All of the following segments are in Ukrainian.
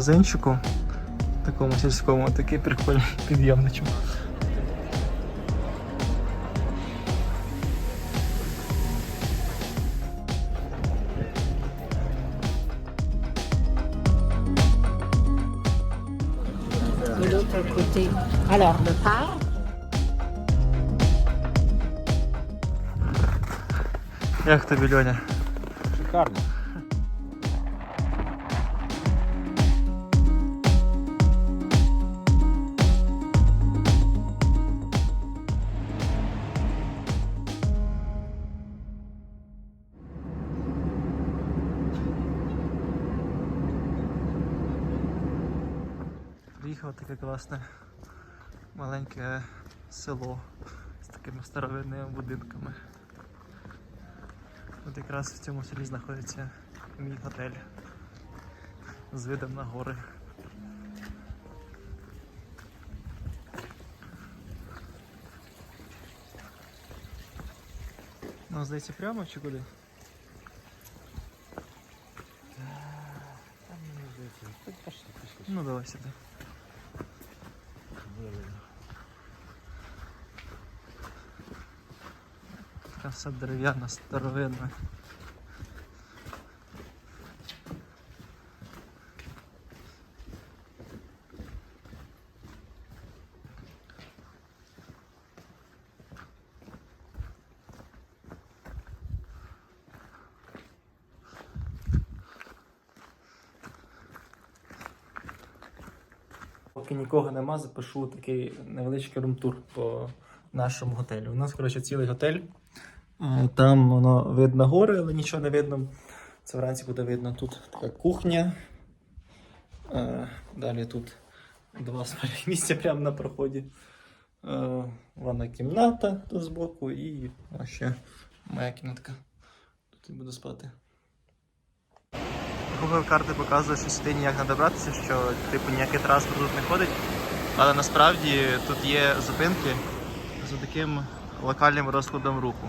магазинчику, такому сільському, такий прикольний підйомничок. Alors, le Як тобі, Льоня? Шикарно. Таке класне маленьке село з такими старовинними будинками. От якраз в цьому селі знаходиться мій готель з видом на гори. Ну, здається, прямо чи куди? Там здається. Пішли. Ну, давай сюди. Все дерев'яна, старовинна. Поки нікого нема, запишу такий невеличкий румтур по нашому готелю. У нас, коротше, цілий готель. Там воно видно гори, але нічого не видно. Це вранці буде видно. Тут така кухня. Е, Далі тут два спальних місця прямо на проході. Е, Ванна кімната тут збоку і ще моя кімнатка. Тут я буду спати. Google карти показує, що сюди ніяк не добратися, що типу ніякий транспорт тут не ходить. Але насправді тут є зупинки з таким локальним розкладом руху.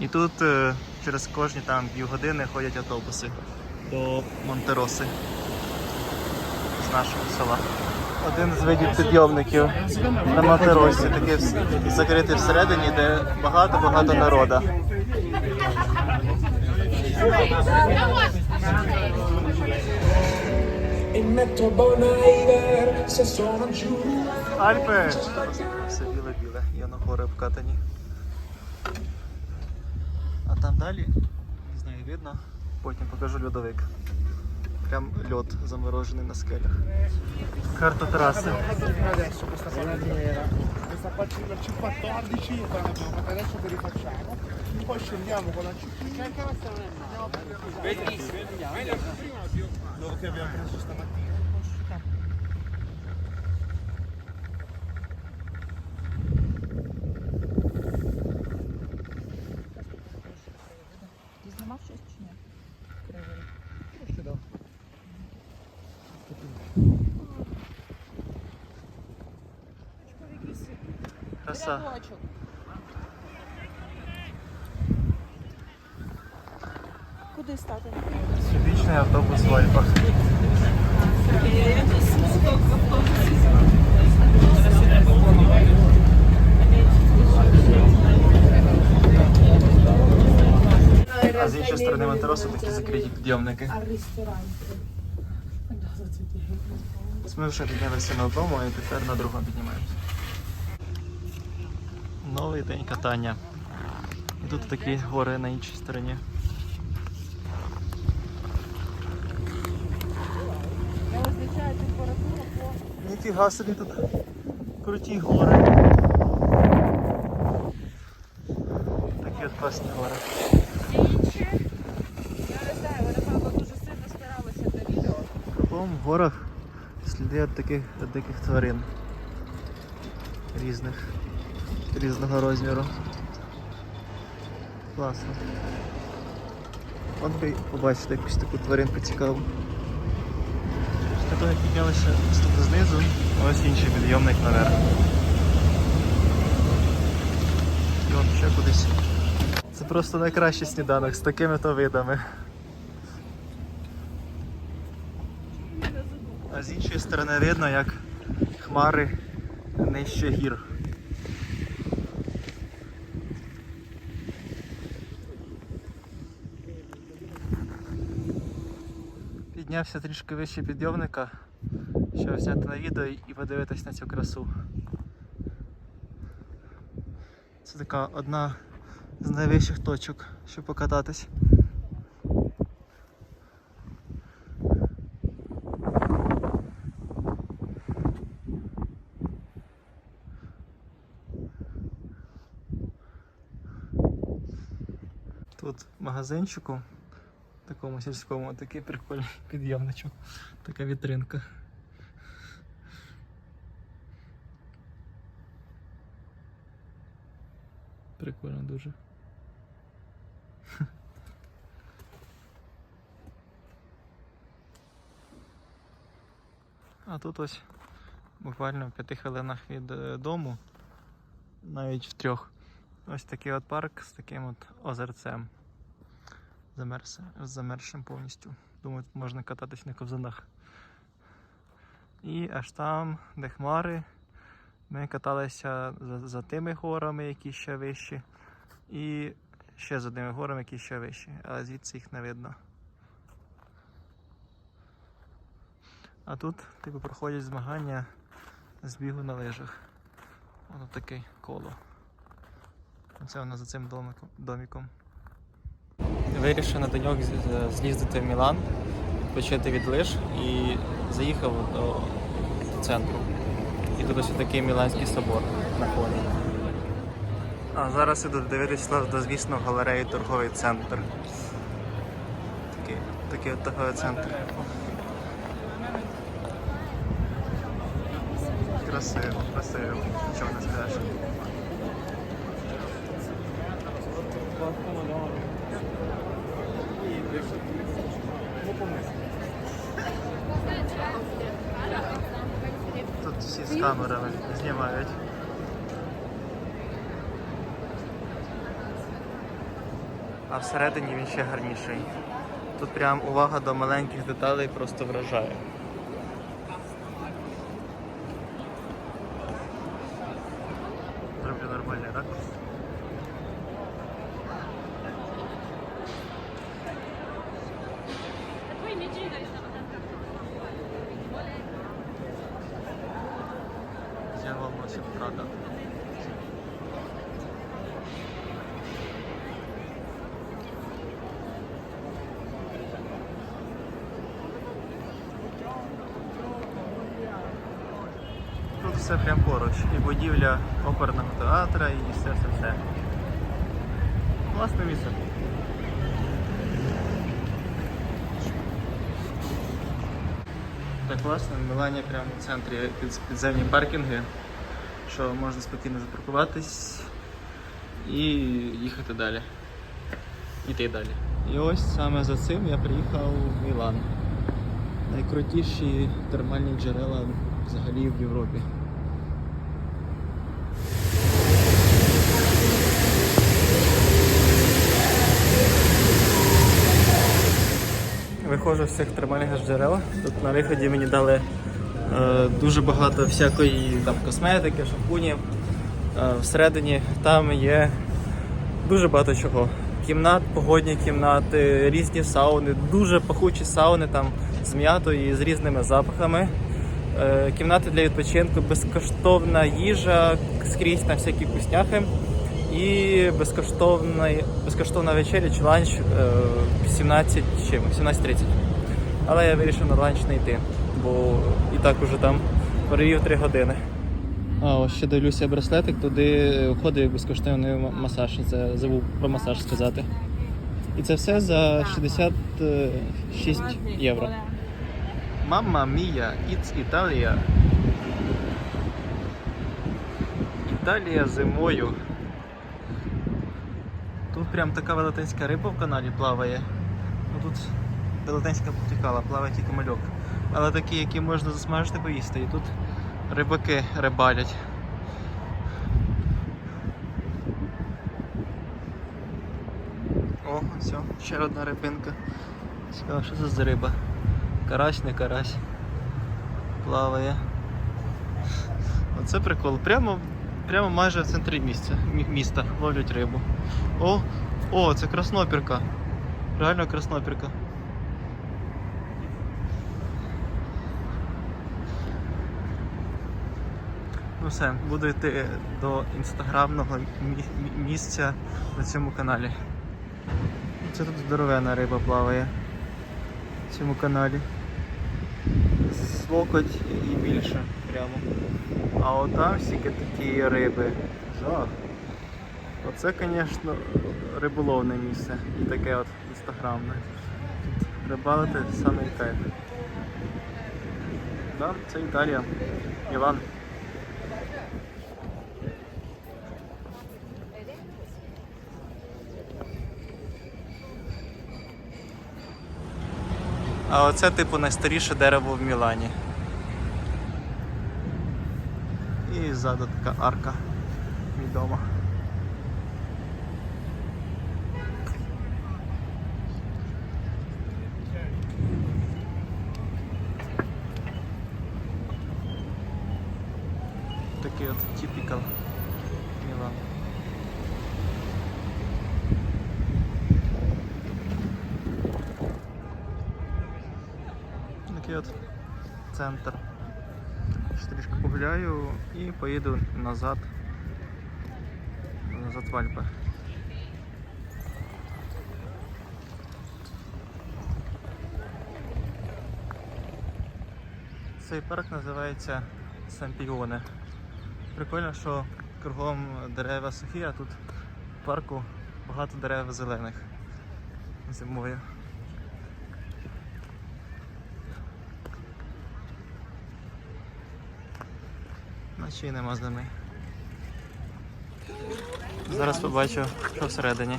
І тут е, через кожні там півгодини ходять автобуси до Монтероси з нашого села. Один з видів підйомників на Монтеросі, такий закритий всередині, де багато-багато народу. e Альпи! Все біле-біле, є на гори обкатані. Там далі, не знаю, видно, потім покажу льодовик. Прям льод заморожений на скелях. Карта траси. adesso questa bandiera, questa qua C14 e poi l'abbiamo fatta adesso che rifacciamo. Poi scendiamo con la C15. Dopo che abbiamo preso stamattina. Краса. Куди стати? Вічний автобус в Альпах. А з іншої сторони Монтеросу такі закриті підйомники. Ми вже піднялися на одному і тепер на другому піднімаємося. Новий день катання. І тут такі гори на іншій стороні. Ніфіга собі тут круті гори. Такі от класні гори. Я не знаю, ви напевно дуже сильно старалися для відео. Кругом в горах сліди від таких від диких тварин. Різних. Різного розміру. Класно. От би побачити якусь таку тваринку цікаву. Після того як піднялися тут знизу, ось інший підйомник наверх. І от ще кудись. Це просто найкращий сніданок з такими то видами. Центр не видно, як хмари нижче гір. Піднявся трішки вище підйомника, щоб зняти на відео і подивитись на цю красу. Це така одна з найвищих точок, щоб покататись. Тут магазинчику, такому сільському, такий прикольний підйомничок, така вітринка. Прикольно дуже. А тут ось буквально в п'яти хвилинах від е, дому, навіть в трьох. Ось такий от парк з таким от озерцем. Замерз, замерзшим повністю. Думаю, тут можна кататись на ковзанах. І аж там, де хмари, ми каталися за, за тими горами, які ще вищі, і ще за тими горами, які ще вищі, але звідси їх не видно. А тут типу проходять змагання з бігу на лижах. Воно таке коло. Це воно за цим домиком. Вирішив на деньок з'їздити в Мілан, почати від лиж і заїхав до центру. І тут ось такий Міланський собор на фоні. А зараз іду дивитися до звісно галереї торговий центр. Такий, такий от торговий центр. Красиво, красиво. Нічого не скажеш. Тут всі з камерами знімають. А всередині він ще гарніший. Тут прям увага до маленьких деталей просто вражає. Все прям поруч. І будівля оперного театра, і все все все. Класне місце. Так класно, в Мілані прямо в центрі під, підземні паркінги, що можна спокійно запаркуватись і їхати далі. Іти далі. І ось саме за цим я приїхав в Мілан. Найкрутіші термальні джерела взагалі в Європі. Виходжу з цих термальних джерел. Тут на виході мені дали е, дуже багато всякої там косметики, шампунів. Е, всередині там є дуже багато чого. Кімнат, погодні кімнати, різні сауни, дуже пахучі сауни там з м'ятою і з різними запахами. Е, кімнати для відпочинку, безкоштовна їжа, скрізь там всякі вкусняхи. І безкоштовна, безкоштовна вечеря чи ланч е, в 17 чим, 17.30. Але я вирішив на ланч не йти, бо і так уже там провів 3 години. А, ось ще дивлюся браслетик, туди входить безкоштовний масаж. Це забув про масаж сказати. І це все за 66 євро. Мамма мія, it's Італія. Італія зимою. Тут прям така велетенська риба в каналі плаває. Ну тут велетенська потікала, плаває тільки мальок. Але такі, які можна засмажити, поїсти. І тут рибаки рибалять. О, все, ще одна рибинка. Цікаво, що це за риба? Карась, не карась. плаває. Оце прикол. Прямо, прямо майже в центрі місця, міста ловлять рибу. О, о, це краснопірка. Реально краснопірка. Ну все, буду йти до інстаграмного мі- мі- місця на цьому каналі. Це тут здоровена риба плаває в цьому каналі. З локоть і більше прямо. А отам всіки такі риби. Жах. Оце, звісно, риболовне місце. І таке от інстаграмне. Рибалити саме кайф. Да, це Італія. Мілан. А оце, типу, найстаріше дерево в Мілані. І ззаду така арка відома. Такий от typical Мілан. Такий центр. Ще трішки погуляю і поїду назад. Назад в Альпи. Цей парк називається Сампіоне. Прикольно, що кругом дерева сухі, а тут в парку багато дерев зелених зимою. Наче й нема зими. Зараз побачу, що всередині.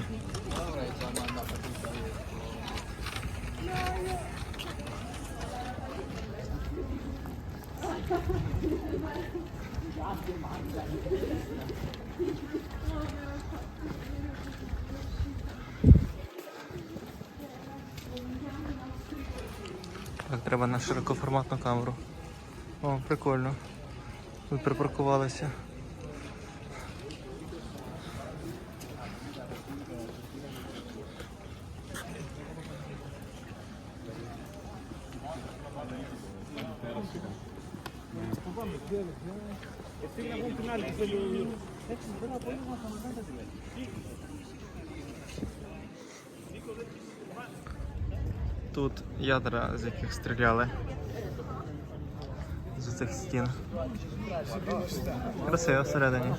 Так, треба на широкоформатну камеру. О, прикольно. Тут припаркувалися. Тут ядра, з яких стріляли. З цих стін. Красиво всередині.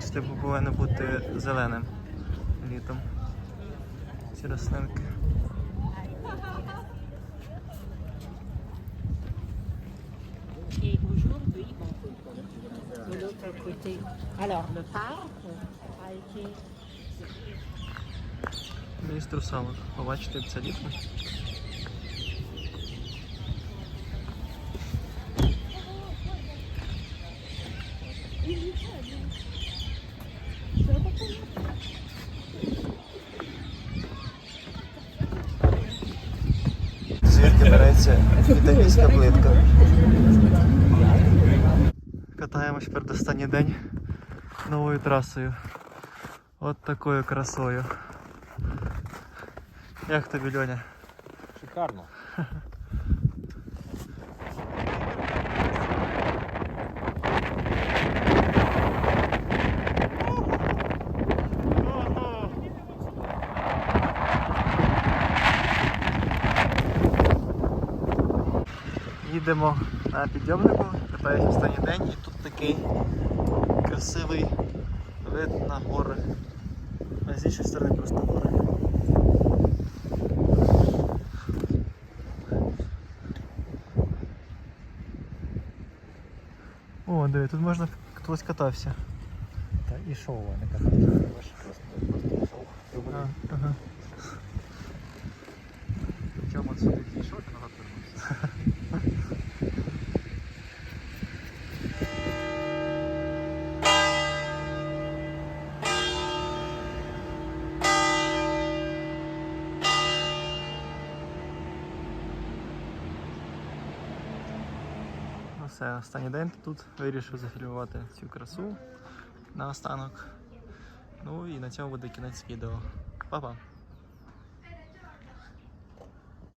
Це типу повинно бути зеленим літом. Ці рослинки. L'autre côté. Alors, le parc a été Міст русалок. Побачите це літом. Звідки береться італійська плитка. Катаємось передостанній день новою трасою. От такою красою. Як тобі, Льоня? Шикарно. Їдемо на підйомнику, катаюся останній день і тут такий красивий вид на гори. А з іншої сторони просто гори. О, диви, тут можна хтось катався. Та і шоу, не катався. Все, останній день тут вирішив зафільмувати цю красу на останок. Ну і на цьому буде кінець відео. Па-па!